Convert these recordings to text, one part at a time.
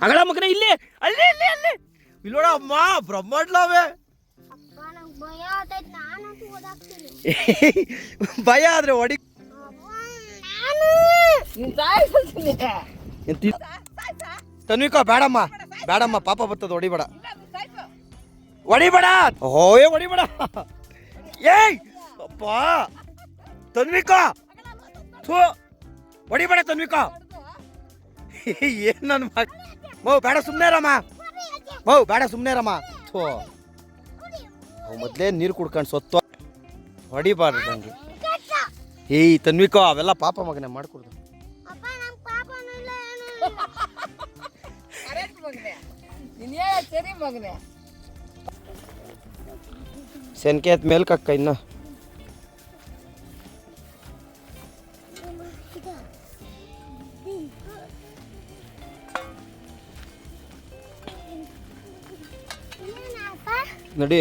ಅಗಳ ಮಗನೇ ಇಲ್ಲಿ ಅಲ್ಲಿ ಇಲ್ಲಿ ಅಲ್ಲಿ. ಇಲ್ಲೋಡ ಅಮ್ಮ ಬ್ರಹ್ಮಾಂಡ್ಲವೇ ಭಯ ಆದ್ರೆ ಹೊಡಿ ತನ್ವಿಕಾ ಬೇಡಮ್ಮ ಬೇಡಮ್ಮ ಪಾಪ ಬರ್ತದ ಹೊಡಿಬೇಡ. ಹೊಡಿಬೇಡ! ಓಯ್ ಹೊಡಿಬೇಡ. ಏಯ್ ಅಪ್ಪ ತನ್ವಿಕಾ. ಥೂ ಹೊಡಿಬೇಡ ತನ್ವಿಕಾ. ಏನ್ ನನ್ನ ಮಗ? ಮೌ ಬೇಡ ಸುಮ್ಮನೆ ರಮ್ಮ ಮೌ ಬೇಡ ಸುಮ್ಮನೆ ರಮ್ಮ ಥೋ. ಅವು ಮೊದ್ಲೇ ನೀರು ಕುಡ್ಕೊಂಡು ಸೊತ್ತು ಹೊಡಿಬಾರ್ದು ನಂಗೆ. ಏಯ್ ತನ್ವಿಕೋ ಅವೆಲ್ಲ ಪಾಪ ಮಗನೇ ಮಾಡ್ಕೊಡ್ದು. ಸೆನ್ಕೆ ಆಯ್ತು ಮೇಲ್ಕಕ್ಕ ಇಲ್ಲ ನಡಿ.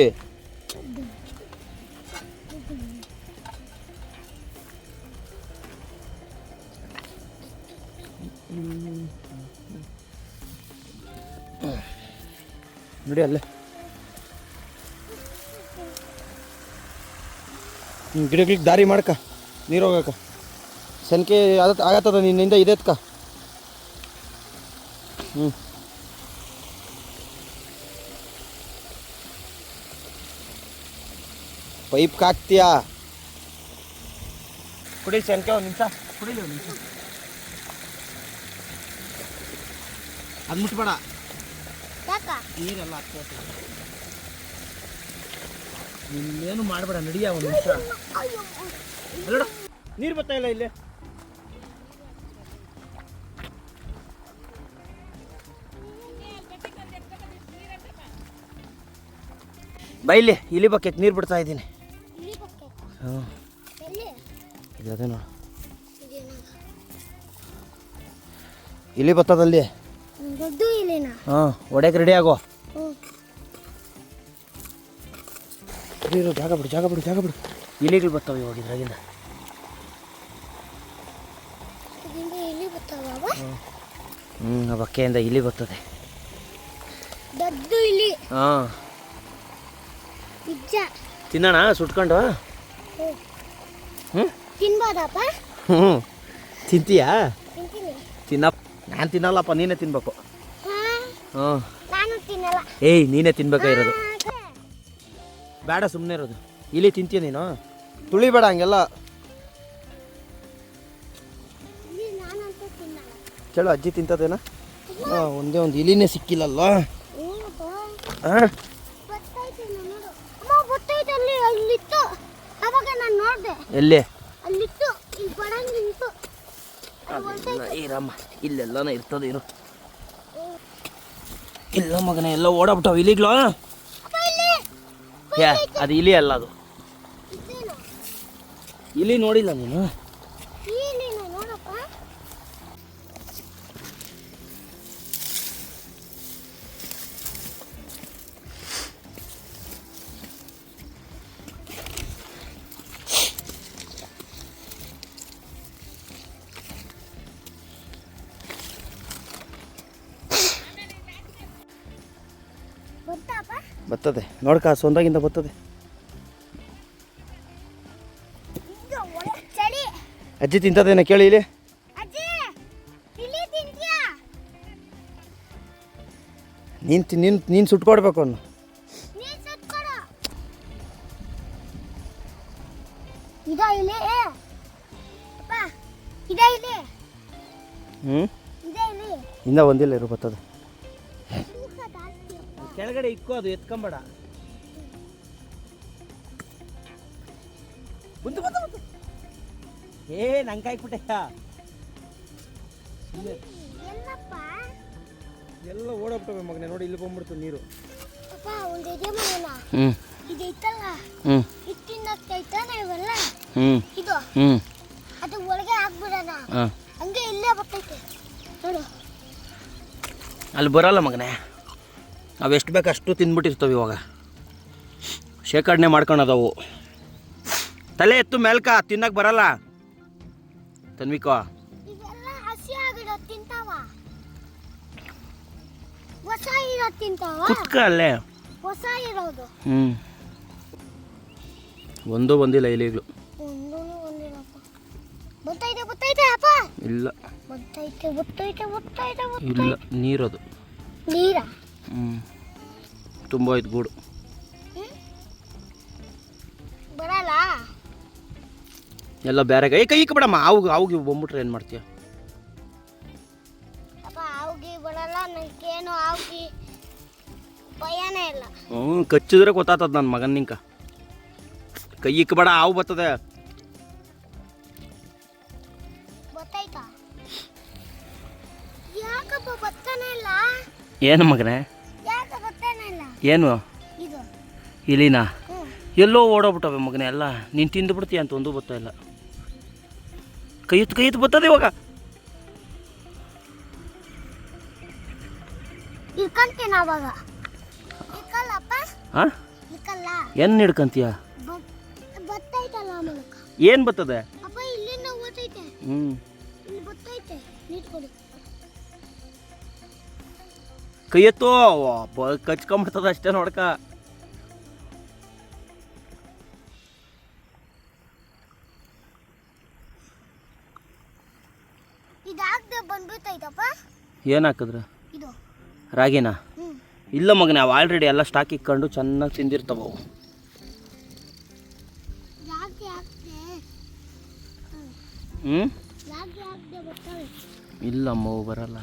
ನೋಡಿ ಅಲ್ಲೇ. ಗಿಡಗಳಿಗೆ ದಾರಿ ಮಾಡ್ಕ ನೀರು ಹೋಗಕ್ಕ. ಸನ್ಕೆ ಆಗತ್ತದ ನಿನ್ನಿಂದ ಇದೆತ್ಕ. ಹ್ಞೂ ಪೈಪ್ ಹಾಕ್ತೀಯಾ ಕುಡಿ ಸಂಖ್ಯೆ ಒಂದು ನಿಮಿಷ. ಕುಡಿಲಿ ಒಂದು ನಿಮಿಷ. ಅದು ಮುಟ್ಬೇಡ. ಯಾಕ? ನೀರೆಲ್ಲ ನಿನ್ನೇನು ಮಾಡಬೇಡ ನಡಿಯ ಒಂದು ನಿಮಿಷ. ನೀರು ಬರ್ತಾ ಇಲ್ಲ ಇಲ್ಲಿ. ಬೈಲಿ ಇಲ್ಲಿ ಬಕೆಟ್ ನೀರು ಬಿಡ್ತಾ ಇದ್ದೀನಿ. ಹಾಂ? ಇದು ಅದೇ ನೋಡು ಇದೇನಾ? ಇಲಿ ಬರ್ತದಲ್ಲಿ ಹಾಂ ಒಡೆಯಕ್ಕೆ ರೆಡಿ ಆಗೋ. ಇಲ್ಲಿ ಇರು, ಜಾಗ ಬಿಡು ಜಾಗ ಬಿಡು ಜಾಗ ಬಿಡು. ಇಲಿಗಳು ಬರ್ತಾವೆ ಇವಾಗ ಇದ್ರಾಗಿಂದ. ಇಲ್ಲಿ ಹ್ಞೂ ಆ ಬಕ್ಕೆಯಿಂದ ಇಲಿ ಬರ್ತದೆ. ದೊಡ್ಡ ಇಲ್ಲಿ. ಹಾಂ. ತಿನ್ನೋಣ ಸುಟ್ಕೊಂಡು. ಹ್ಞೂ ತಿನ್ಬೋದಪ್ಪ? ಹ್ಞೂ ತಿಂತೀಯಾ? ತಿಂತೀನಿ. ತಿನ್ನ ನಾನು ತಿನ್ನಲ್ಲಪ್ಪ ನೀನೇ ತಿನ್ಬೇಕು. ಹ್ಞೂ ನಾನು ತಿನ್ನಲ್ಲ. ಏಯ್ ನೀನೇ ತಿನ್ಬೇಕಾ ಇರೋದು? ಬೇಡ ಸುಮ್ಮನೆ ಇರೋದು. ಇಲ್ಲಿ ತಿಂತೀಯ ನೀನು? ತುಳಿಬೇಡ ಹಂಗೆಲ್ಲ. ಕೇಳು ಅಜ್ಜಿ ತಿಂತದೇನಾ? ಒಂದೇ ಒಂದು ಇಲಿನೇ ಸಿಕ್ಕಿಲ್ಲಲ್ಲ ಹಾಂ ಗೊತ್ತಾಯ್ತು ನೋಡು ಅಮ್ಮ ಗೊತ್ತಾಯ್ತು ಅಲ್ಲಿ ಅಲ್ಲಿತ್ತು ಅವಾಗ ನಾನು ನೋಡಿದೆ ಎಲ್ಲಿ? ಏರಮ್ಮ ಇರಮ್ಮ ಇಲ್ಲೆಲ್ಲನ ಇರ್ತದೆ ಇರು ಇಲ್ಲ ಮಗನೇ ಎಲ್ಲ ಓಡಾಬಿಟ್ಟಾವ ಇಲಿಗ್ಲೋ ಯಾ ಅದು ಇಲಿ ಅಲ್ಲ ಅದು. ಇಲಿ ನೋಡಿಲ್ಲ ನೀನು? ಬರ್ತದೆ. ನೋಡಕ ಸೊಂದಾಗಿಂದ ಬರ್ತದೆ. ಅಜ್ಜಿ ತಿಂತದೇನ ಕೇಳಿ ಇಲ್ಲಿ? ಅಜ್ಜಿ ಇಲ್ಲಿ ತಿಂತೀಯಾ? ನೀನು ನೀನು ನೀನು ಸುಟ್ಕೊಡ್ಬೇಕು ಅವನು. ಹ್ಞೂ ಇದ ಒಂದಿಲ್ಲ ಇರು ಬರ್ತದೆ. ಕೆಳಗಡೆ ಇಕ್ಕೋ ಅದು ಎತ್ಕೊಂಬೇಡ. ಬಂತು ಬಂತು ಬಂತು ಏ ನಂಗೆ ಕಾಯ್ಬಿಟ್ಟೆ. ಎಲ್ಲಪ್ಪ. ಎಲ್ಲ ಓಡಾಬಿಟ್ಟವೆ ಮಗನೇ ನೋಡಿ ಇಲ್ಲಿ ಬಂದ್ಬಿಡ್ತು ನೀರು. ಅದು ಒಳಗೆ ಹಾಕ್ಬಿಡೋಣ. ಹಾಂ. ಹಂಗೆ ಇಲ್ಲೇ ಬರ್ತೈತೆ. ನೋಡು. ಅಲ್ಲಿ ಬರಲ್ಲ ಮಗನೇ. ನಾವು ಎಷ್ಟು ಬೇಕು ಅಷ್ಟು ತಿಂದ್ಬಿಟ್ಟಿರ್ತವೆ ಇವಾಗ. ಶೇಖರಣೆ ಮಾಡ್ಕೊಳದವು. ತಲೆ ಎತ್ತು ಮೇಲ್ಕ ತಿನ್ನಕ್ಕೆ ಬರಲ್ಲ. ತನ್ವಿಕೋ. ಕುತ್ಕ ಅಲ್ಲೇ. ಹ್ಞೂ ಒಂದೂ ಬಂದಿಲ್ಲ ಇಲಿಗಳು ಇಲ್ಲ. ಇಲ್ಲ ನೀರದು. ನೀರ? ಹ್ಞೂ ತುಂಬ ಆಯ್ತು ಗೂಡು. ಬರಲ್ಲ? ಎಲ್ಲ ಬೇರೆ ಕೈ ಕೈ ಬಿಡಮ್ಮ ಅವು ಅವುಗೆ ಬಂದ್ಬಿಟ್ರೆ ಏನು ಮಾಡ್ತೀಯ? ಹ್ಞೂ ಕಚ್ಚಿದ್ರೆ ಗೊತ್ತಾತದ ನನ್ನ ಮಗನ ನಿಂಕ. ಕೈ ಬೇಡ ಹಾವು ಬರ್ತದೆ. ಏನು ಮಗನೇ? ಏನು? ಇದು. ಇಲಿನಾ? ಹ್ಞೂ ಎಲ್ಲೋ ಓಡೋಗ್ಬಿಟ್ಟವೆ ಮಗನೇ ಎಲ್ಲ. ನೀನು ತಿಂದು ಬಿಡ್ತೀಯ ಅಂತ ಒಂದು ಬರ್ತಾ ಇಲ್ಲ. ಕೈ ಎತ್ತು ಕೈ ಎತ್ತು ಬರ್ತದೆ ಇವಾಗ. ಇಳ್ಕೊಂತೀನಿ ಅವಾಗ ಇಕ್ಕಲ್ಲಪ್ಪ ಹಾಂ ಇಕ್ಕಲ್ಲ ಏನು ಹಿಡ್ಕಂತೀಯ? ಏನ್ ಬತ್ತೈತಲ್ಲ ಮೂಲಕ. ಏನು ಬರ್ತದೆ? ಅಪ್ಪ ಇಲ್ಲಿಂದ ಓದೈತೆ ಹ್ಞೂ ಕೈ ಎತ್ತು ಬ ಕಚ್ಕೊಂಬಿಡ್ತದ ಅಷ್ಟೇ ನೋಡ್ಕ. ಏನಾಕದ್ರ ರಾಗಿನ ಏನು ಹಾಕಿದ್ರ ರಾಗಿನಾ? ಇಲ್ಲ ಮಗನೇ ಅವು ಆಲ್ರೆಡಿ ಎಲ್ಲ ಸ್ಟಾಕ್ ಇಕ್ಕೊಂಡು ಚೆನ್ನಾಗಿ ತಿಂದಿರ್ತಾವ ಅವು. ಯಾಕೆ ಹಾಕ್ದೆ ಹ್ಞೂ ಇಲ್ಲಮ್ಮ ಬರಲ್ಲ.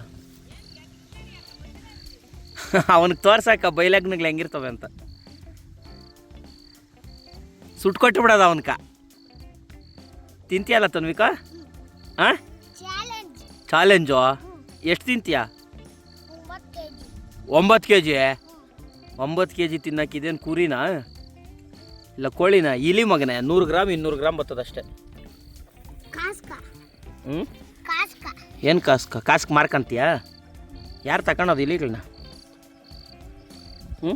ಅವನಿಗೆ ತೋರ್ಸಾಕ ಬೈಲಗ್ನಗಳು ಹೆಂಗಿರ್ತವೆ ಅಂತ. ಸುಟ್ಕೊಟ್ಟು ಬಿಡೋದು ಅವನಕ. ತಿಂತೀಯಲ್ಲ ತನ್ವಿಕ? ಹಾಂ ಚಾಲೆಂಜ್? ಎಷ್ಟು ತಿಂತೀಯ? ಒಂಬತ್ತು ಕೆ ಜಿ ಒಂಬತ್ತು ಕೆ ಜಿ ತಿನ್ನಕ್ಕಿದೇನು ಕುರಿನಾ? ಇಲ್ಲ ಕೋಳಿನ? ಇಲಿ ಮಗನೇ ನೂರು ಗ್ರಾಮ್ ಇನ್ನೂರು ಗ್ರಾಮ್ ಬರ್ತದಷ್ಟೇ ಹ್ಞೂ ಏನು ಕಾಸ್ಕ? ಕಾಸ್ಕ್ ಮಾರ್ಕಂತೀಯ ಯಾರು ತಗೊಳೋದು ಇಲಿಗಳನ್ನ ಹ್ಞೂ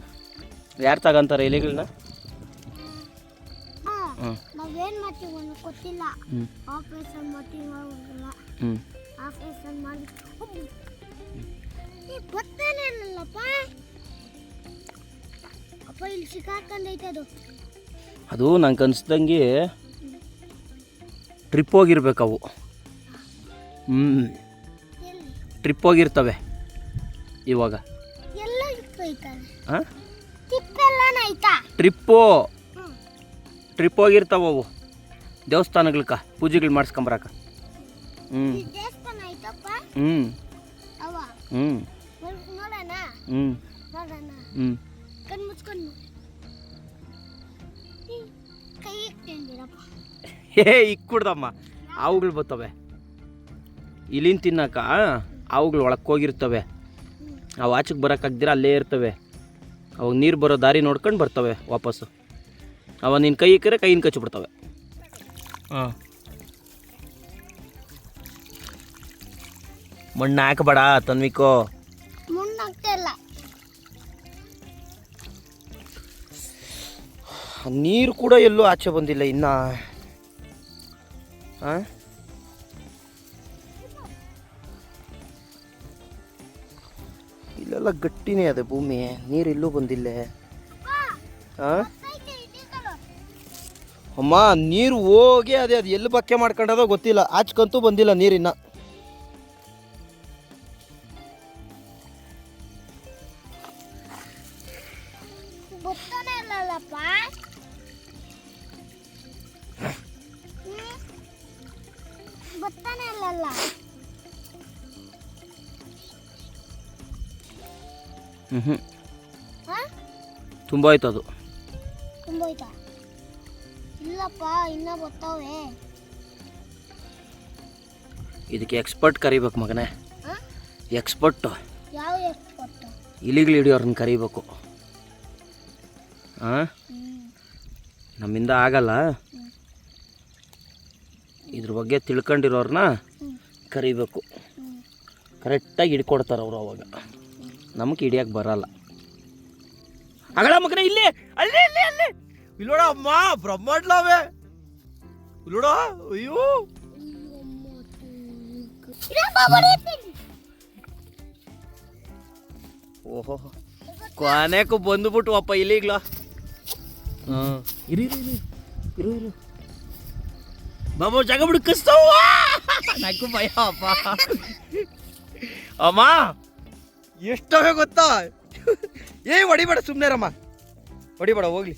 ಯಾರು ತಗೊಂತಾರೆ ಇಲಿಗಳನ್ನ ಹ್ಞೂ ನಾವೇನು ಮಾಡ್ತೀವಿ ಅನ್ನೋ ಗೊತ್ತಿಲ್ಲ. ಹ್ಞೂ ಆಪರೇಷನ್ ಮಾಡ್ತೀವಿ ಹೋಗಲ್ಲ ಹ್ಞೂ ಆಪರೇಷನ್ ಮಾಡಿ ಈ ಬರ್ತಾನೆ ಅಪ್ಪ ಇಲ್ಲಿ ಸಿಕ್ಕಾಕೊಂಡೈತೆ ಅದು. ಅದು ನಂಗೆ ಅನ್ಸ್ದಂಗೆ ಟ್ರಿಪ್ ಹೋಗಿರ್ಬೇಕು ಅವು. ಹ್ಞೂ ಟ್ರಿಪ್ ಹೋಗಿರ್ತವೆ ಇವಾಗ. ಹಾಂ ಟ್ರಿಪ್ಪು. ಟ್ರಿಪ್ ಹೋಗಿರ್ತಾವ ಅವು. ದೇವಸ್ಥಾನಗಳ್ಕ ಪೂಜೆಗಳು ಮಾಡಿಸ್ಕೊಂಬರಕ. ಹ್ಞೂ ಹ್ಞೂ ಹ್ಞೂ ಹ್ಞೂ ಹ್ಞೂ ಹೇ ಇಕ್ಕುಡ್ದಮ್ಮ ಅವುಗಳು ಬರ್ತವೆ ಇಲ್ಲಿನ ತಿನ್ನಕ ಅವುಗಳು ಒಳಕ್ಕೆ ಹೋಗಿರ್ತವೆ. ಅವು ಆಚೆಗೆ ಬರೋಕ್ಕಾಗ್ದಿರ ಅಲ್ಲೇ ಇರ್ತವೆ. ಅವಾಗ ನೀರು ಬರೋ ದಾರಿ ನೋಡ್ಕೊಂಡು ಬರ್ತವೆ ವಾಪಸ್ಸು. ಅವ ನಿನ್ನ ಕೈ ಇಕ್ಕರೆ ಕೈಯಿಂದ ಕಚ್ಚಿಬಿಡ್ತವೆ ಹಾಂ. ಮಣ್ಣು ಹಾಕಬೇಡ ತನ್ವಿಕೋ. ನೀರು ಕೂಡ ಎಲ್ಲೂ ಆಚೆ ಬಂದಿಲ್ಲ ಇನ್ನ. ಆ? ಇಲ್ಲೆಲ್ಲ ಗಟ್ಟಿನೇ ಅದೇ ಭೂಮಿ. ನೀರು ಇಲ್ಲೂ ಬಂದಿಲ್ಲ. ಅಮ್ಮ, ನೀರು ಹೋಗಿ ಅದೇ. ಅದು ಎಲ್ಲಿ ಬಕ್ಕೆ ಮಾಡ್ಕೊಂಡದೋ ಗೊತ್ತಿಲ್ಲ. ಆಚ್ಕಂತೂ ಬಂದಿಲ್ಲ ನೀರಿನ್ನ. ತುಂಬ ಆಯ್ತು ಅದು. ತುಂಬೋಯ್ತಾ ಇಲ್ಲಪ್ಪ ಇನ್ನ ಬರ್ತಾವೆ ಇದಕ್ಕೆ ಎಕ್ಸ್ಪರ್ಟ್ ಕರಿಬೇಕು ಮಗನೇ. ಎಕ್ಸ್ಪರ್ಟ್ ಯಾವ ಎಕ್ಸ್ಪರ್ಟ್ ಇಲಿಗಳು ಹಿಡಿಯೋರನ್ನ ಕರಿಬೇಕು. ಹಾಂ ನಮ್ಮಿಂದ ಆಗಲ್ಲ. ಇದ್ರ ಬಗ್ಗೆ ತಿಳ್ಕೊಂಡಿರೋರನ್ನ ಕರಿಬೇಕು. ಕರೆಕ್ಟಾಗಿ ಹಿಡ್ಕೊಡ್ತಾರೆ ಅವರು ಅವಾಗ. ನಮಗೆ ಹಿಡಿಯಕ್ಕೆ ಬರಲ್ಲ. ಅಗಳ ಮಗನೇ ಇಲ್ಲಿ, ಅಲ್ಲಿ ಅಲ್ಲಿ ಅಲ್ಲಿ. ಇಲ್ಲೋಡ ಅಮ್ಮ, ಬ್ರಹ್ಮಾಂಡ್ಲವೇ. ಇಲ್ಲೋಡ, ಅಯ್ಯೋ. ಓಹೋ, ಕೊನೆಗೂ ಬಂದ್ಬಿಟ್ಟು ಅಪ್ಪ ಇಲ್ಲಿಗ್ಲ ಹಾಂ. ಇರಿ, ಇರು ಇರು ಇರು ಬಾಬು ಜಾಗ ಬಿಡು ಕಸ್ತವ ನಾಕು ಭಯ, ಅಪ್ಪ. ಅಮ್ಮ ಎಷ್ಟವೆ ಗೊತ್ತಾ? ಏ, ಹೊಡಿಬೇಡ ಸುಮ್ಮನೆರಮ್ಮ ಹೊಡಿಬೇಡ, ಹೋಗ್ಲಿ.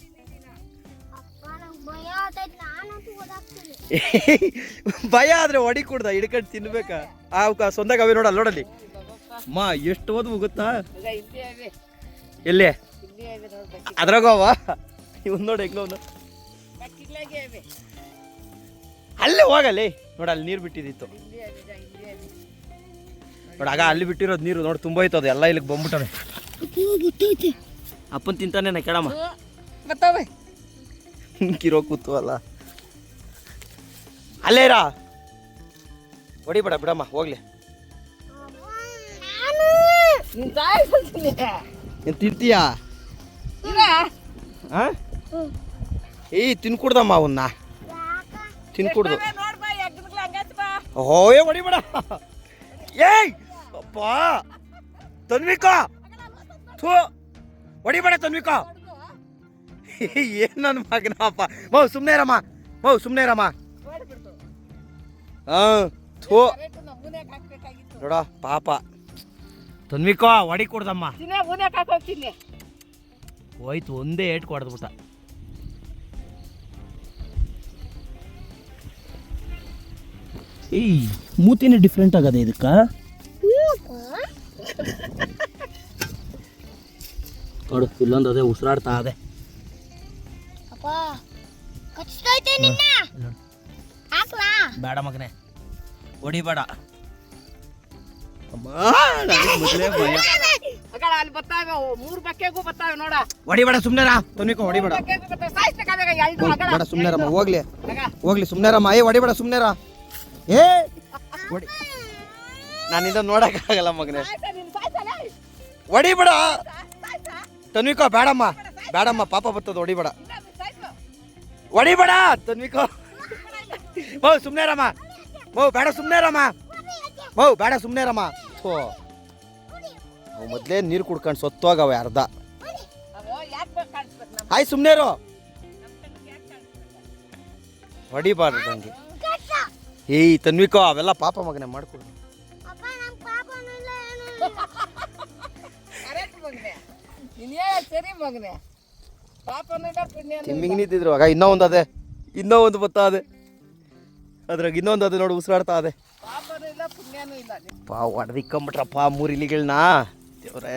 ಭಯ ಆದ್ರೆ ಹೊಡಿ ಕುಡ್ದ, ಹಿಡ್ಕೊಂಡು ತಿನ್ಬೇಕಾ? ಆ ಸೊಂದಾಗ ಅವೆ ನೋಡಲ್ಲ, ನೋಡಲ್ಲಿ. ಅಮ್ಮ, ಎಷ್ಟು ಓದ್ ಗೊತ್ತಾ? ಎಲ್ಲಿ? ಅದ್ರಾಗ ಇವ್ನು ನೋಡಿ ಹೆಂಗ ಅಲ್ಲೇ. ಹೋಗಲ್ಲಿ ನೋಡ, ಅಲ್ಲಿ ನೀರು ಬಿಟ್ಟಿದ್ದಿತ್ತು. ಇಲ್ಲಿ ಅವೆ ಇಲ್ಲಿ ಅವೆ ನೋಡ, ಆಗ ಅಲ್ಲಿ ಬಿಟ್ಟಿರೋದು ನೀರು, ನೋಡಿ ತುಂಬ ಅದು. ಎಲ್ಲ ಇಲ್ಲಿಗೆ ಬಂದ್ಬಿಟ್ಟವೆ ಅಪ್ಪನ್ ತಿಂತಾನೇನ ಕೇಳಮ್ಮ. ಬರ್ತಾವೆ ಕಿರೋ ಕೂತು ಅಲ್ಲ ಅಲ್ಲೇ ಇರಾ. ಹೊಡಿಬೇಡ ಬಿಡಮ್ಮ ಹೋಗ್ಲಿ. ನಾನು. ತಿಂತೀಯಾ? ಹಾಂ ಏಯ್ ತಿನ್ಕುಡ್ದಮ್ಮ ಅವನ್ನ ಯಾಕ ಓಯ್ ಹೊಡಿಬೇಡ. ಏಯ್ ಅಪ್ಪ. ತನ್ವಿಕಾ. ಥೂ ಹೊಡಿಬೇಡ ತನ್ವಿಕ. ಏನ್ ನನ್ನ ಮಗನಪ್ಪ ಮೌ ಸುಮ್ಮನೆ ರಮ್ಮ ಮೌ ಸುಮ್ಮನೆ ರಮ್ಮ ಹಾಂ ಥೂ. ನೋಡ ಪಾಪ. ತನ್ವಿಕಾ ಹೊಡಿ ಕೊಡ್ದಮ್ಮ. ಹೋಯ್ತು ಒಂದೇ ಏಟ್ ಕೊಡ್ದ್ಬಿಟ್ಟ. ಏಯ್ ಮೂತಿನೇ ಡಿಫ್ರೆಂಟ್ ಆಗದೆ ಇದಕ್ಕ? ನೋಡು ಇಲ್ಲೊಂದು ಅದೇ ಉಸಿರಾಡ್ತಾ ಅದೇ ಬೇಡ ಮಗನೇ ಹೊಡಿಬೇಡ. ಅವು ಬಕ್ಕೆಗೂ ಬರ್ತಾವೆ ನೋಡ. ಹೊಡಿಬೇಡ ಬೇಡ ಹೋಗ್ಲಿ. ಹೋಗ್ಲಿ ಸುಮ್ಮನೆ ರಮ್ಮ ಏ ಹೊಡಿಬೇಡ ಸುಮ್ಮನೆ ರಾ ಏ ಹೊಡಿ. ನಾನಿಂದ ನೋಡಕ್ಕಾಗಲ್ಲ ಮಗನೇ. ಹೊಡಿಬೇಡ. ತನ್ವಿಕಾ, ಬೇಡಮ್ಮ. ಬೇಡಮ್ಮ, ಪಾಪ ಬರ್ತದ, ಹೊಡಿಬೇಡ. ಹೊಡಿಬೇಡ, ತನ್ವಿಕೋ. ಮೌ ಸುಮ್ಮನೆ ರಮ್ಮ ಮೌ, ಬೇಡ ಸುಮ್ಮನೆ ರಮ್ಮ ಮೌ, ಬೇಡ ಸುಮ್ಮನೆ ರಮ್ಮ ಓ ಅವು ಮೊದಲೇ ನೀರು ಕುಡ್ಕೊಂಡು ಸೊತ್ತೋಗವೆ ಅರ್ಧ. ಆಯ್ ಸುಮ್ಮನೆ ಯಾಕೆ ಹೊಡಿಬಾರ್ದು ಏಯ್, ತನ್ವಿಕೋ, ಅವೆಲ್ಲ ಪಾಪ ಮಗನೇ ಮಾಡ್ಕೊಡು. ನೀನ್ ಹೇಳ ಸರಿ ಮಗನೆ. ಪಾಪನೂ ಇಲ್ಲ ಪುಣ್ಯನೂ ಇಲ್ಲ. ತಿಮ್ಮಿಗೆ ನಿಂತಿದ್ರು ಆಗ ಇನ್ನೂ ಒಂದು ಅದೇ. ಇನ್ನೂ ಒಂದು ಬತ್ತಾ ಅದೇ. ಅದ್ರಾಗ ಇನ್ನೊಂದು ಅದೇ ನೋಡು ಉಸಿರಾಡ್ತಾ ಅದೇ. ಪಾಪನೂ ಇಲ್ಲ ಪುಣ್ಯನೂ ಇಲ್ಲ ಪಾ ಹೊಡೆದಿಕ್ಕಂಬಿಟ್ರಪ್ಪ ಮೂರು ಇಲಿಗಳನ್ನ ದೇವ್ರೇ.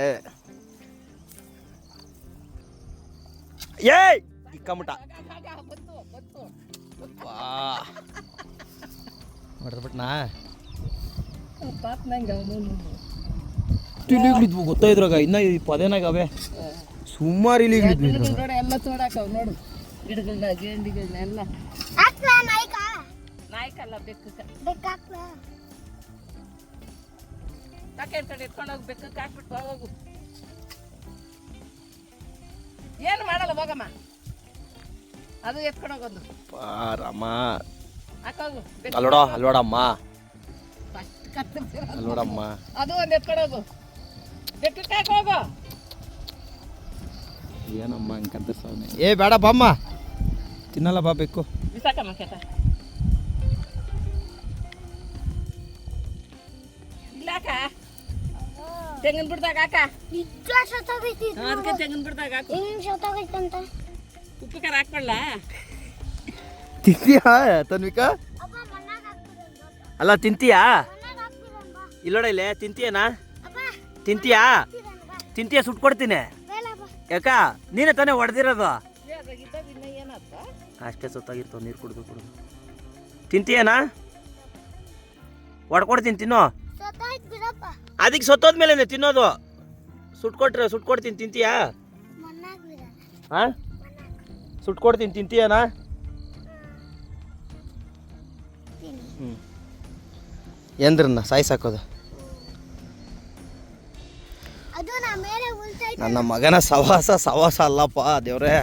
ಏಯ್! ಇಕ್ಕಂಬಿಟ್ಟ. ಹೊಡೆದ್ಬಿಟ್ನಾ ಪಾಪ ನಂಗೆ ಅವನು ಇಲಿಗಳಿದ್ವು ಗೊತ್ತಾಯಿದ್ರಾಗ ಇನ್ನ ಈ ಪದೇನಾಗ ಅವೇ? ಸುಮಾರು ಇಲಿಗಳಿದ್ವು ಇದ್ರಾಗ. ನೋಡಿ ಎಲ್ಲ ತೋಡಾಕವ್ ನೋಡು. ಗಿಡಗಳನ್ನ ಗೇಂಡಿಗಳನ್ನ ಎಲ್ಲ. ನಾಯ್ಕಲ್ಲ ಬೆಕ್ಕ ತಕೇನ್ ತಕೆ ಕಡೆ ಎತ್ಕೊಂಡು ಹೋಗಿ ಬೆಕ್ಕಕ್ಕೆ ಹಾಕ್ಬಿಟ್ಟು ಹೋಗು ಏನು ಮಾಡಲ್ಲ ಹೋಗಮ್ಮ. ಅದು ಎತ್ಕೊಂಡು ಹೋಗೋದು. ಪಾರಮ್ಮ. ಹಾಕೋಗು ಬೆಕ್ಕು. ಅಲ್ಲೋಡ ಅಲ್ಲೋಡಮ್ಮ ಫಸ್ಟ್ ಕತ್ತರಿಸಿರೋ ಅಲ್ಲೋಡಮ್ಮ ಅದು ಒಂದು ಎತ್ಕೊಂಡು ಹೋಗು. ಬೆಕ್ಕಕ್ಕೆ ಹಾಕಿ ಸ್ವಾಮಿ. ಏನಮ್ಮ ಏ ಬೇಡ ಬಾಮ್ಮ ತಿನ್ನಲ್ಲ ಬಾ ಬೇಕು ತೆಂಗಿನ ಬಿಡ್ದಾಗ ಹಾಕ. ನಿಜ ಸತ್ತೋಗೈತಿ. ಅದಕ್ಕೆ ತೆಂಗಿನ ಬಿಡ್ದಾಗ ಹಾಕು. ಹೆಂಗ್ ಸತ್ತೋಗೈತಂತ ಉಪ್ಪು ಖಾರ ಹಾಕೊಳ್ಳ ತಿಂತೀಯಾ ತನ್ವಿಕಾ? ಅಪ್ಪ ಮಣ್ಣಾಗ ಹಾಕ್ತಿರನ್ ಅಲ್ಲ ತಿಂತೀಯಾ? ಇಲ್ಲೋಡ ಇಲ್ಲೇ ತಿಂತೀಯನಾ? ತಿಂತೀಯಾ? ತಿಂತೀಯಾ ಸುಟ್ ಸುಟ್ಕೊಡ್ತೀನಿ ಬಾ. ಯಾಕ? ನೀನೇ ತಾನೇ ಹೊಡೆದಿರೋದು? ಅಷ್ಟೇ ಸುತ್ತಾಗಿರ್ತಾವ ನೀರು ಕುಡಿದು ಕುಡಿದು. ತಿಂತೀಯನಾ? ಹೊಡ್ಕೊಡ್ತೀನಿ ತಿನ್ನೋ. ಅದಕ್ಕೆ ಸತ್ತೋದ್ಮೇಲೆ ತಿನ್ನೋದು. ಸುಟ್ಕೊಟ್ರೆ ಸುಟ್ಕೊಡ್ತೀನಿ ತಿಂತೀಯಾ? ಕೊಡ್ತೀನಿ ಹಾಂ ಸುಟ್ಕೊಡ್ತೀನಿ ತಿಂತೀಯನಾ ಹ್ಞೂ ಎಂದ್ರನ್ನ ಸಾಯ್ಸಾಕೋದು ನನ್ನ ಮಗನ ಸವಾಸ ಸವಾಸ ಅಲ್ಲಪ್ಪ, ದೇವ್ರೆ.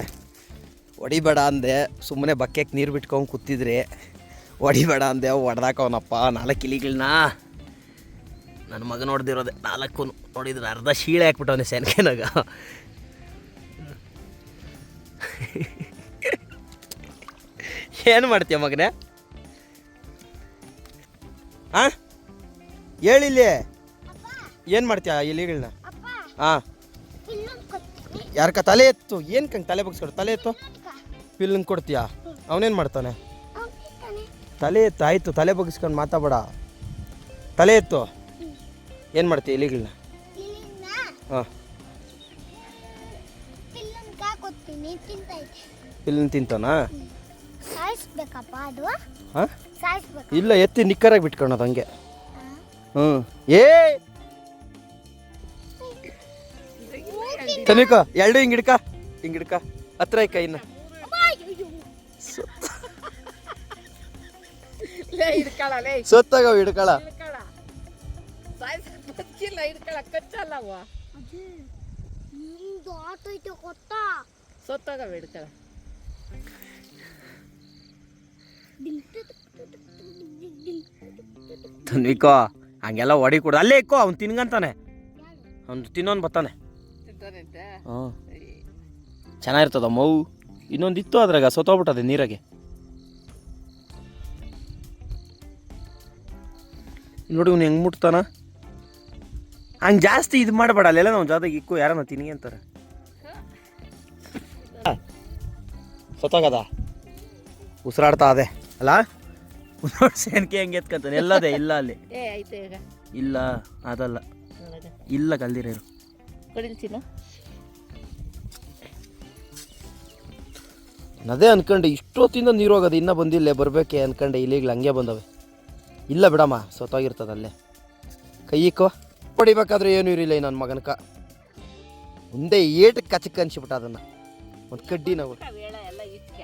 ಹೊಡಿಬೇಡ ಅಂದೆ. ಸುಮ್ಮನೆ ಬಕ್ಕೆಗೆ ನೀರು ಬಿಟ್ಕೊಂಡು ಕೂತಿದ್ರಿ. ಹೊಡಿಬೇಡ ಅಂದೆ ಹೊಡೆದಾಕವನಪ್ಪ, ನಾಲ್ಕು ಇಲಿಗಳನ್ನ ನನ್ನ ಮಗ ನೋಡ್ದಿರೋದೆ ನಾಲ್ಕು ನೋಡಿದ್ರೆ ಅರ್ಧ ಶೀಳೆ ಹಾಕ್ಬಿಟ್ಟವನೆ ಸೆನ್ಕೆನಾಗ ಏನು ಮಾಡ್ತೀಯ ಮಗನೇ? ಹಾಂ ಹೇಳಿಲ್ಲಿ ಏನು ಮಾಡ್ತೀಯ ಇಲಿಗಳನ್ನ ಹಾಂ ಯಾರಕ್ಕ ತಲೆ ಎತ್ತು? ಏನು ಕಂಗ್ ತಲೆ ಬಗ್ಸ್ಕೊಡು? ತಲೆ ಎತ್ತು? ಪಿಲ್ಲನ್ ಕೊಡ್ತೀಯಾ? ಅವನೇನು ಮಾಡ್ತಾನೆ? ತಲೆ ಎತ್ತು ಆಯಿತು ತಲೆ ಬಗ್ಸ್ಕೊಂಡು ಮಾತಾಡ ತಲೆ ಎತ್ತು. ಏನು ಮಾಡ್ತೀಯ ಇಲಿಗಳನ್ನ ಹಾಂ ಪಿಲ್ಲನ್ ತಿಂತಾನಾ? ಹಾಂ ಇಲ್ಲ ಎತ್ತಿ ನಿಕ್ಕರಾಗಿ ಬಿಟ್ಕೊಳೋದು ಹಂಗೆ. ಹ್ಞೂ ಏ ತನಿಕ? ಎರಡು ಹಿಂಗ್ ಹಿಡ್ಕ ಹಿಂಗ್ ಹಿಡ್ಕ. ಹತ್ರ ಇಕ್ಕ ಇನ್ನು ಲೇ ಹಿಡ್ಕೊಳ ಲೇ. ಸೊತ್ತಾಗವ ಹಿಡ್ಕಳ. ಸೊತ್ತಾಗವ ಹಂಗೆಲ್ಲ ಹೊಡಿ ಕೊಡ. ಅಲ್ಲೇ ಇಕ್ಕೋ ಅವ್ನು ತಿನ್ಗಂತಾನೆ. ಅವ್ನು ತಿನ್ನೋನ್ ಬರ್ತಾನೆ. ಹ್ಞೂ. ಚೆನ್ನಾಗಿರ್ತದ ಮೌ? ಇನ್ನೊಂದು ಇತ್ತು ಅದ್ರಾಗ ಸೊತ್ತೋಗ್ಬಿಟ್ಟದೆ ನೀರಾಗೆ. ನೋಡಿ ಇವ್ನು ಹೆಂಗೆ ಮುಟ್ತಾನ. ಹಂಗೆ ಜಾಸ್ತಿ ಇದು ಮಾಡಬೇಡ ಅಲ್ಲೆಲ್ಲ ನಾವು ಜಾದಾಗ ಇಕ್ಕು ಯಾರನ್ನ ತಿನ್ನಿ ಅಂತಾರೆ. ಸೊತ್ತಾಗದ? ಉಸಿರಾಡ್ತಾ ಅದೇ ಅಲ್ಲ? ನೋಡಿ ಸೇನ್ಕೆ ಹೆಂಗೆ ಎತ್ಕಂತಾನೆ? ಎಲ್ಲದೆ ಇಲ್ಲ ಅಲ್ಲಿ. ಇಲ್ಲ ಅದಲ್ಲ. ಇಲ್ಲ ಇಲ್ಲ ಕಡಿಲ್ತೀನ ಅದೇ ಅನ್ಕೊಂಡೆ ಇಷ್ಟೊತ್ತಿಂದ ನೀರು ಹೋಗೋದು ಇನ್ನೂ ಬಂದಿಲ್ಲ ಬರಬೇಕೆ ಅನ್ಕೊಂಡೆ ಇಲ್ಲಿಗಳು ಹಂಗೆ ಬಂದವೆ. ಇಲ್ಲ ಬಿಡಮ್ಮ ಸೊತ್ತಾಗಿರ್ತದೆ ಅಲ್ಲೇ. ಕೈಯಿಕ್ಕೋ ಹೊಡಿಬೇಕಾದ್ರೆ ಏನೂ ಇರಲಿಲ್ಲ ನನ್ನ ಮಗನಕ. ಮುಂದೆ ಏಟು ಕಚಕ್ ಅನ್ಸಿಬಿಟ್ಟ ಅದನ್ನು. ಒಂದು ಕಡ್ಡಿನ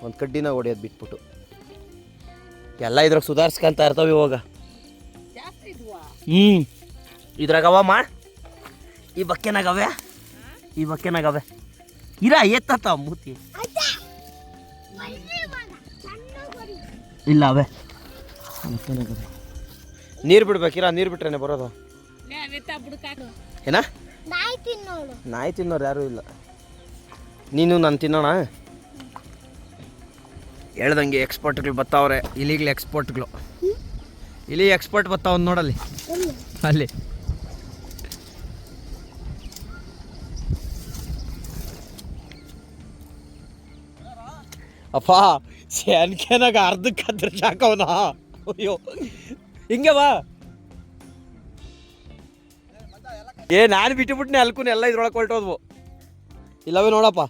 ಒಂದು ಕಡ್ಡಿನ ಹೊಡೆಯೋದು ಬಿಟ್ಬಿಟ್ಟು. ಎಲ್ಲ ಇದ್ರಾಗ ಸುಧಾರಿಸ್ಕೊಂತ ಇರ್ತಾವೆ ಇವಾಗ. ಹ್ಞೂ ಇದ್ರಾಗವ ಮಾ ಈ ಬಕ್ಕೆನಾಗವೆ? ಈ ಬಕ್ಕೆನಾಗವೆ. ಇರ ಎತ್ತ ಮೂತಿ. ಇಲ್ಲ ಅವೇ. ನೀರು ಬಿಡ್ಬೇಕಿರ ನೀರು ಬಿಟ್ರೇನೆ ಬರೋದು? ಏನ? ನಾಯಿ ತಿನ್ನೋರು ಯಾರು ಇಲ್ಲ. ನೀನು ನಾನು ತಿನ್ನೋಣ? ಹೇಳ್ದಂಗೆ ಎಕ್ಸ್ಪರ್ಟ್ಗಳು ಬರ್ತಾವ್ರೆ ಇಲಿಗಳು ಎಕ್ಸ್ಪರ್ಟ್ಗಳು. ಇಲಿ ಎಕ್ಸ್ಪರ್ಟ್ ಬರ್ತಾವ ನೋಡಲ್ಲಿ. ಅಲ್ಲಿ. ಅಪ್ಪ ಸ್ಯಾನ್ಕೆನಾಗ ಅರ್ಧಕ್ಕೆ ಅದ್ರ ಸಾಕವನ. ಅಯ್ಯೋ. ಹಿಂಗೆ ಬಾ. ಏ ನಾನು ಬಿಟ್ಟುಬಿಟ್ನೆ ಅಲ್ಕೂನೆ ಎಲ್ಲ ಇದ್ರೊಳಗೆ ಹೊರಟೋದ್ವು ಇಲ್ಲವೇ ನೋಡಪ್ಪ.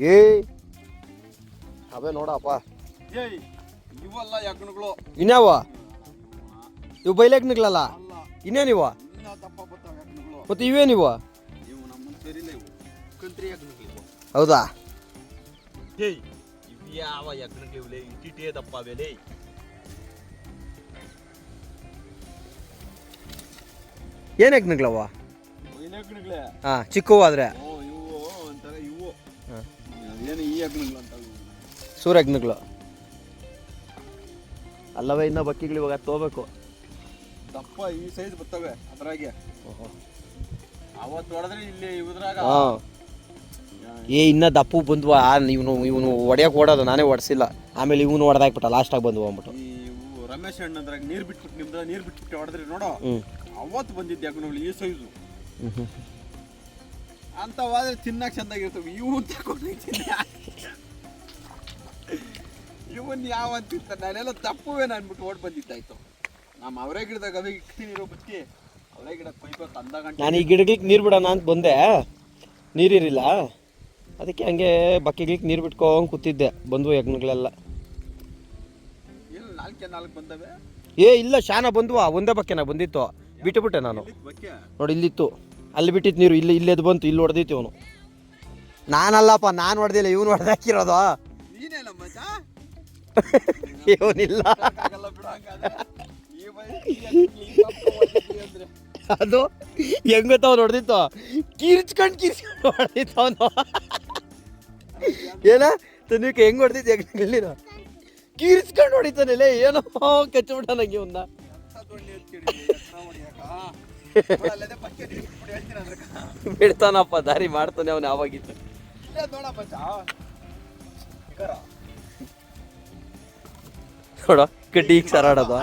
ಏ. ಅವೇ ನೋಡಪ್ಪ. ಇವಲ್ಲ ಯಜ್ಞಗಳು ಇನ್ಯಾವ? ಇವು ಬೈಲೆಗ್ನಿಗಳಲ್ಲ? ಇನ್ನೇನಿವ? ಮತ್ತೆ ಇವು ನಮ್ಮನ್ನ ಕಂತ್ರಿ ಯಜ್ಞಗಳು ಇವು ಹೌದಾ? ಏಯ್ ಇವು ಯಾವ ಯಜ್ಞಗಳಿವ್ಲೆ ಇಟ್ಟಿಟೇ ದಪ್ಪ ಅವೆಲೇ ಏನು ಯಜ್ಞಗಳವ ಯಜ್ಞಗಳೇ? ಹಾಂ ಚಿಕ್ಕವು ಆದ್ರೆ ಓ ಇವು ಒಂಥರ ಇವು ಹಾಂ. ಏನು ಈ ಯಜ್ಞಗಳು ಅಂತ ಇವು. ಸೂರ್ಯಜ್ಞಗಳು ಅಲ್ಲವೇ ಇನ್ನ ಬಕ್ಕಿಗಳು ಇವಾಗ ತಗೋಬೇಕು ದಪ್ಪ ಈ ಸೈಜ್ ಬರ್ತವೆ ಅದ್ರಾಗೆ. ಅವತ್ತು ಹೊಡೆದ್ರೆ ಇಲ್ಲಿ ಇದ್ರಾಗ. ಹಾಂ. ಏ ಇನ್ನ ದಪ್ಪು ಬಂದ್ವ? ಇವನು ಇವನು ಹೊಡ್ಯಕ್ಕೆ ಓಡೋದು ನಾನೇ ಹೊಡ್ಸಿಲ್ಲ. ಆಮೇಲೆ ಇವನು ಹೊಡೆದಾಕ್ಬಿಟ್ಟ ಲಾಸ್ಟಾಗಿ ಬಂದ್ವು ಅಂದ್ಬಿಟ್ಟು. ಇವು ರಮೇಶ್ ಅಣ್ಣದ್ರಾಗ ನೀರ್ ಬಿಟ್ಬಿಟ್ಟು ನಿಮ್ದ ನೀರು ಬಿಟ್ಬಿಟ್ಟು ಹೊಡೆದ್ರಿ ನೋಡೋ. ಅವತ್ತು ಬಂದಿದ್ದೆ ಯಜ್ಞಗಳು ಈ ಸೈಜು ಅಂತವಾದ್ರೆ ತಿನ್ನಕ್ ಚಂದಾಗಿರ್ತವೆ. ಇವು ತಗೊಂಡು ಇವನ್ ಯಾವ ಅಂತಿರ್ತಾರೆ ನಾನೆಲ್ಲ ತಪ್ಪುವೇನ ಅನ್ಬಿಟ್ಟು ಓಡ್ ಬಂದಿದ್ದಾಯ್ತು. ನಮ್ಮ ಅವರೇ ಗಿಡದಾಗ ಅವೇ ಇಕ್ತೀನಿರೋ ಬದುಕಿ ಅವರೇ ಗಿಡ ಕೊಯ್ಬೇಕು ಅಂದ ಗಂಟೆ. ನಾನು ಈ ಗಿಡಗಳಿಗೆ ನೀರು ಬಿಡೋಣ ಅಂತ ಬಂದೆ. ನೀರಿರಿಲ್ಲ ಅದಕ್ಕೆ ಹಂಗೆ ಬಕ್ಕಿಗಳಿಗೆ ನೀರು ಬಿಟ್ಕೊಂಡು ಕೂತಿದ್ದೆ ಬಂದವು ಯಜ್ಞಗಳೆಲ್ಲ. ಏ ಇಲ್ಲ ಶಾನ ಬಂದ್ವ. ಒಂದೇ ಬಕ್ಕೆನ ಬಂದಿತ್ತು. ಬಿಟ್ಟುಬಿಟ್ಟೆ ನಾನು. ನೋಡಿ ಇಲ್ಲಿತ್ತು. ಅಲ್ಲಿ ಬಿಟ್ಟಿತ್ತು ನೀರು ಇಲ್ಲಿ ಇಲ್ಲೇದು ಬಂತು ಇಲ್ಲಿ ಹೊಡೆದಿತ್ತು ಅವನು ನಾನಲ್ಲಪ್ಪ ನಾನು ಹೊಡೆದಿಲ್ಲ ಇವನು ಹೊಡೆದಾಕಿರೋದು ಇವನಿಲ್ಲ. ಅದು ಹೆಂಗ್ ಗೊತ್ತಾವ್ ಹೊಡೆದಿತ್ತು. ಕಿರ್ಚ್ಕೊಂಡು ಕಿರ್ಚ್ಕೊಂಡು ಹೊಡೆದಿತ್ತು ಅವನು. ಏನ? ತನಿಕೆ ಹೆಂಗ್ ಹೊಡೆದಿತ್ತು ಹೆಂಗ್ ಕಿರ್ಚ್ಕೊಂಡು ಹೊಡಿತಾನೆ ಏನೋ ಕಚ್ಚಿಬಿಟ್ಟ ನಂಗೆ ಅದ್ರಕ್ಕ ಬಿಡ್ತಾನಪ್ಪ ದಾರಿ ಮಾಡ್ತಾನೆ ಅವನು ಯಾವಾಗಿತ್ತು ನೋಡ, ಕಡ್ಡಿ ಸರಾಡೋದು.